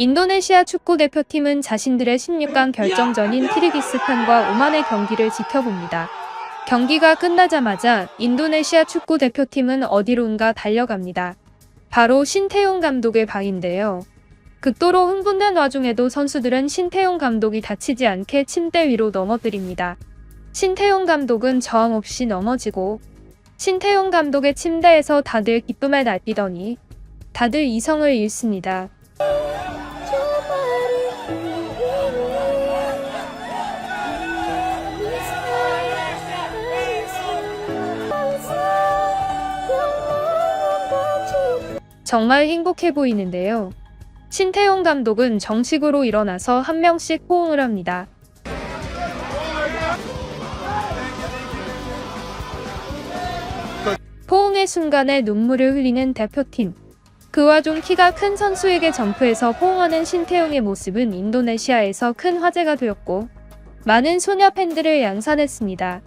인도네시아 축구 대표팀은 자신들의 16강 결정전인 키르기스탄과 오만의 경기를 지켜봅니다. 경기가 끝나자마자 인도네시아 축구 대표팀은 어디론가 달려갑니다. 바로 신태용 감독의 방인데요. 극도로 흥분된 와중에도 선수들은 신태용 감독이 다치지 않게 침대 위로 넘어뜨립니다. 신태용 감독은 저항 없이 넘어지고 신태용 감독의 침대에서 다들 기쁨에 날뛰더니 다들 이성을 잃습니다. 정말 행복해 보이는데요. 신태용 감독은 정식으로 일어나서 한 명씩 호응을 합니다. 포옹의 순간에 눈물을 흘리는 대표팀. 그 와중 키가 큰 선수에게 점프해서 포옹하는 신태용의 모습은 인도네시아에서 큰 화제가 되었고, 많은 소녀 팬들을 양산했습니다.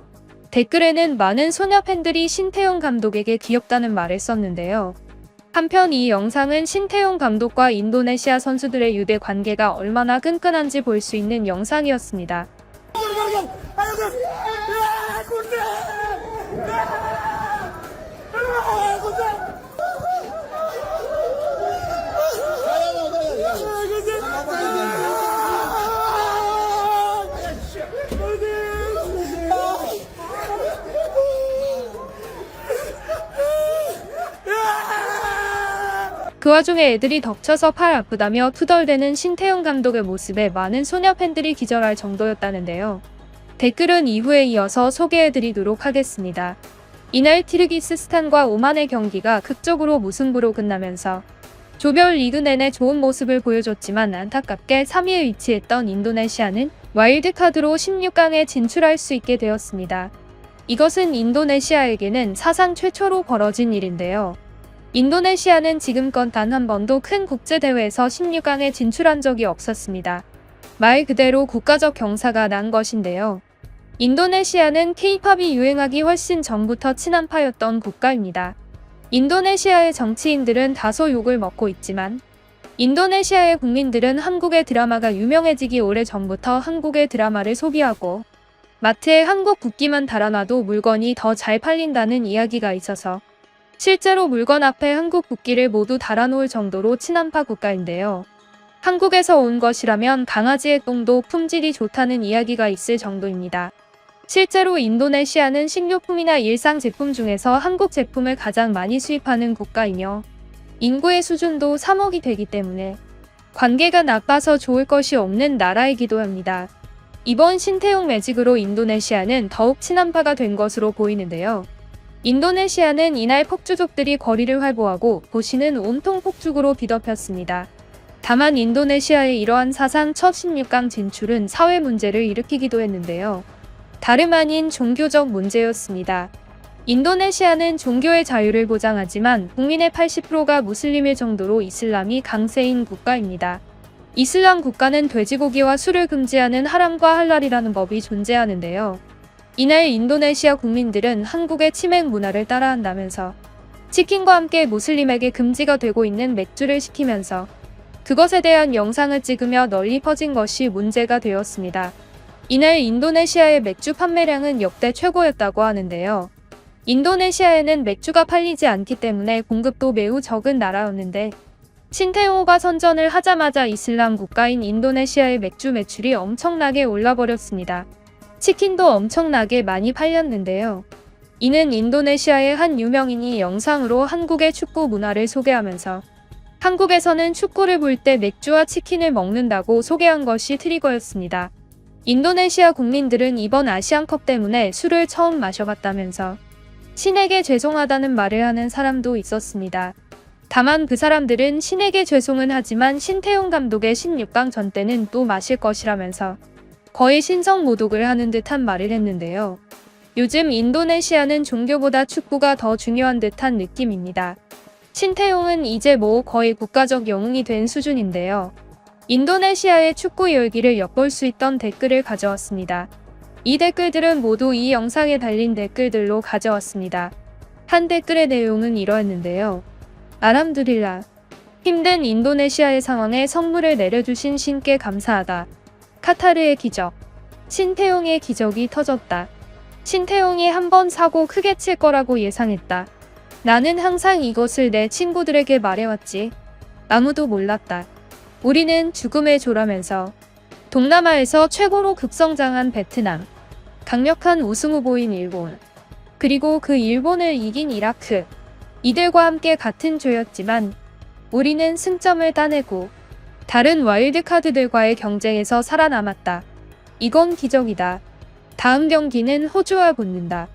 댓글에는 많은 소녀 팬들이 신태용 감독에게 귀엽다는 말을 썼는데요. 한편 이 영상은 신태용 감독과 인도네시아 선수들의 유대 관계가 얼마나 끈끈한지 볼 수 있는 영상이었습니다. 그 와중에 애들이 덕쳐서 팔 아프다며 투덜대는 신태용 감독의 모습에 많은 소녀 팬들이 기절할 정도였다는데요. 댓글은 이후에 이어서 소개해드리도록 하겠습니다. 이날 티르기스스탄과 오만의 경기가 극적으로 무승부로 끝나면서 조별 리그 내내 좋은 모습을 보여줬지만 안타깝게 3위에 위치했던 인도네시아는 와일드카드로 16강에 진출할 수 있게 되었습니다. 이것은 인도네시아에게는 사상 최초로 벌어진 일인데요. 인도네시아는 지금껏 단 한 번도 큰 국제대회에서 16강에 진출한 적이 없었습니다. 말 그대로 국가적 경사가 난 것인데요. 인도네시아는 케이팝이 유행하기 훨씬 전부터 친한 파였던 국가입니다. 인도네시아의 정치인들은 다소 욕을 먹고 있지만 인도네시아의 국민들은 한국의 드라마가 유명해지기 오래 전부터 한국의 드라마를 소비하고 마트에 한국 국기만 달아놔도 물건이 더 잘 팔린다는 이야기가 있어서 실제로 물건 앞에 한국 국기를 모두 달아놓을 정도로 친한파 국가인데요. 한국에서 온 것이라면 강아지의 똥도 품질이 좋다는 이야기가 있을 정도입니다. 실제로 인도네시아는 식료품이나 일상 제품 중에서 한국 제품을 가장 많이 수입하는 국가이며 인구의 수준도 3억이 되기 때문에 관계가 나빠서 좋을 것이 없는 나라이기도 합니다. 이번 신태용 매직으로 인도네시아는 더욱 친한파가 된 것으로 보이는데요. 인도네시아는 이날 폭주족들이 거리를 활보하고 도시는 온통 폭죽으로 뒤덮였습니다. 다만 인도네시아의 이러한 사상 첫 16강 진출은 사회 문제를 일으키기도 했는데요. 다름 아닌 종교적 문제였습니다. 인도네시아는 종교의 자유를 보장하지만 국민의 80%가 무슬림일 정도로 이슬람이 강세인 국가입니다. 이슬람 국가는 돼지고기와 술을 금지하는 하람과 할랄이라는 법이 존재하는데요. 이날 인도네시아 국민들은 한국의 치맥 문화를 따라한다면서 치킨과 함께 무슬림에게 금지가 되고 있는 맥주를 시키면서 그것에 대한 영상을 찍으며 널리 퍼진 것이 문제가 되었습니다. 이날 인도네시아의 맥주 판매량은 역대 최고였다고 하는데요. 인도네시아에는 맥주가 팔리지 않기 때문에 공급도 매우 적은 나라였는데 신태용호가 선전을 하자마자 이슬람 국가인 인도네시아의 맥주 매출이 엄청나게 올라버렸습니다. 치킨도 엄청나게 많이 팔렸는데요. 이는 인도네시아의 한 유명인이 영상으로 한국의 축구 문화를 소개하면서 한국에서는 축구를 볼 때 맥주와 치킨을 먹는다고 소개한 것이 트리거였습니다. 인도네시아 국민들은 이번 아시안컵 때문에 술을 처음 마셔봤다면서 신에게 죄송하다는 말을 하는 사람도 있었습니다. 다만 그 사람들은 신에게 죄송은 하지만 신태용 감독의 16강 전 때는 또 마실 것이라면서 거의 신성 모독을 하는 듯한 말을 했는데요. 요즘 인도네시아는 종교보다 축구가 더 중요한 듯한 느낌입니다. 신태용은 이제 뭐 거의 국가적 영웅이 된 수준인데요. 인도네시아의 축구 열기를 엿볼 수 있던 댓글을 가져왔습니다. 이 댓글들은 모두 이 영상에 달린 댓글들로 가져왔습니다. 한 댓글의 내용은 이러했는데요. 아람두릴라. 힘든 인도네시아의 상황에 선물을 내려주신 신께 감사하다. 카타르의 기적. 신태용의 기적이 터졌다. 신태용이 한 번 사고 크게 칠 거라고 예상했다. 나는 항상 이것을 내 친구들에게 말해왔지. 아무도 몰랐다. 우리는 죽음에 졸하면서 동남아에서 최고로 급성장한 베트남, 강력한 우승 후보인 일본, 그리고 그 일본을 이긴 이라크, 이들과 함께 같은 조였지만 우리는 승점을 따내고 다른 와일드카드들과의 경쟁에서 살아남았다. 이건 기적이다. 다음 경기는 호주와 붙는다.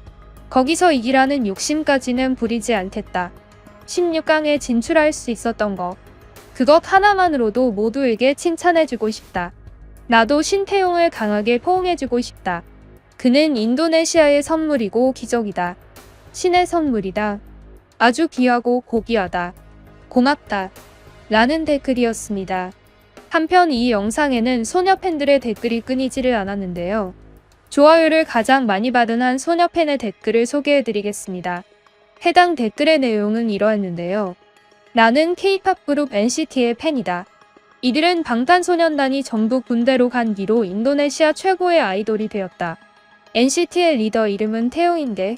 거기서 이기라는 욕심까지는 부리지 않겠다. 16강에 진출할 수 있었던 것. 그것 하나만으로도 모두에게 칭찬해주고 싶다. 나도 신태용을 강하게 포옹해주고 싶다. 그는 인도네시아의 선물이고 기적이다. 신의 선물이다. 아주 귀하고 고귀하다. 고맙다. 라는 댓글이었습니다. 한편 이 영상에는 소녀 팬들의 댓글이 끊이지를 않았는데요. 좋아요를 가장 많이 받은 한 소녀 팬의 댓글을 소개해드리겠습니다. 해당 댓글의 내용은 이러했는데요. 나는 K-팝 그룹 NCT의 팬이다. 이들은 방탄소년단이 전부 군대로 간 뒤로 인도네시아 최고의 아이돌이 되었다. NCT의 리더 이름은 태용인데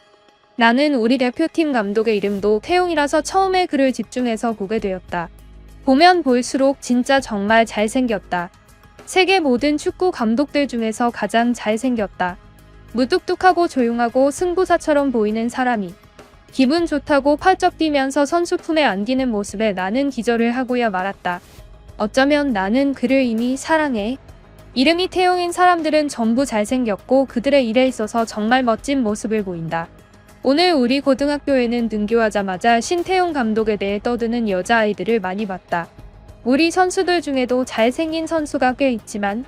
나는 우리 대표팀 감독의 이름도 태용이라서 처음에 그를 집중해서 보게 되었다. 보면 볼수록 진짜 정말 잘생겼다. 세계 모든 축구 감독들 중에서 가장 잘생겼다. 무뚝뚝하고 조용하고 승부사처럼 보이는 사람이 기분 좋다고 팔쩍 뛰면서 선수 품에 안기는 모습에 나는 기절을 하고야 말았다. 어쩌면 나는 그를 이미 사랑해. 이름이 태용인 사람들은 전부 잘생겼고 그들의 일에 있어서 정말 멋진 모습을 보인다. 오늘 우리 고등학교에는 등교하자마자 신태용 감독에 대해 떠드는 여자아이들을 많이 봤다. 우리 선수들 중에도 잘생긴 선수가 꽤 있지만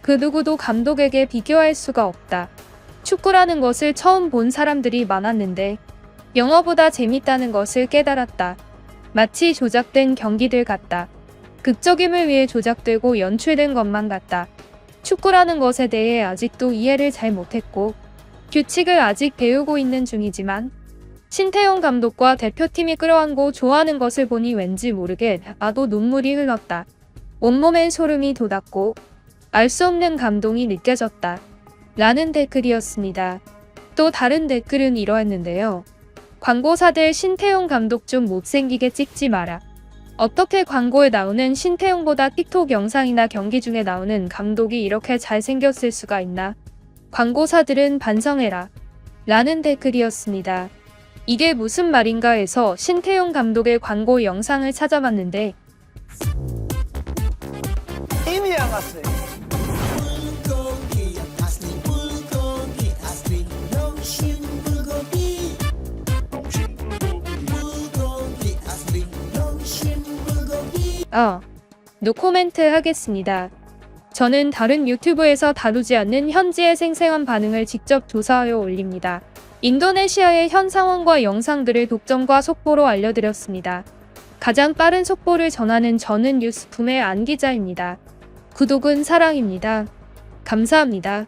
그 누구도 감독에게 비교할 수가 없다. 축구라는 것을 처음 본 사람들이 많았는데 영어보다 재밌다는 것을 깨달았다. 마치 조작된 경기들 같다. 극적임을 위해 조작되고 연출된 것만 같다. 축구라는 것에 대해 아직도 이해를 잘 못했고 규칙을 아직 배우고 있는 중이지만 신태용 감독과 대표팀이 끌어안고 좋아하는 것을 보니 왠지 모르게 나도 눈물이 흘렀다. 온몸엔 소름이 돋았고 알 수 없는 감동이 느껴졌다. 라는 댓글이었습니다. 또 다른 댓글은 이러했는데요. 광고사들 신태용 감독 좀 못생기게 찍지 마라. 어떻게 광고에 나오는 신태용보다 틱톡 영상이나 경기 중에 나오는 감독이 이렇게 잘생겼을 수가 있나? 광고사들은 반성해라. 라는 댓글이었습니다. 이게 무슨 말인가 해서 신태용 감독의 광고 영상을 찾아봤는데 안 어, 노코멘트 하겠습니다. 저는 다른 유튜브에서 다루지 않는 현지의 생생한 반응을 직접 조사하여 올립니다. 인도네시아의 현 상황과 영상들을 독점과 속보로 알려드렸습니다. 가장 빠른 속보를 전하는 저는 뉴스품의 안 기자입니다. 구독은 사랑입니다. 감사합니다.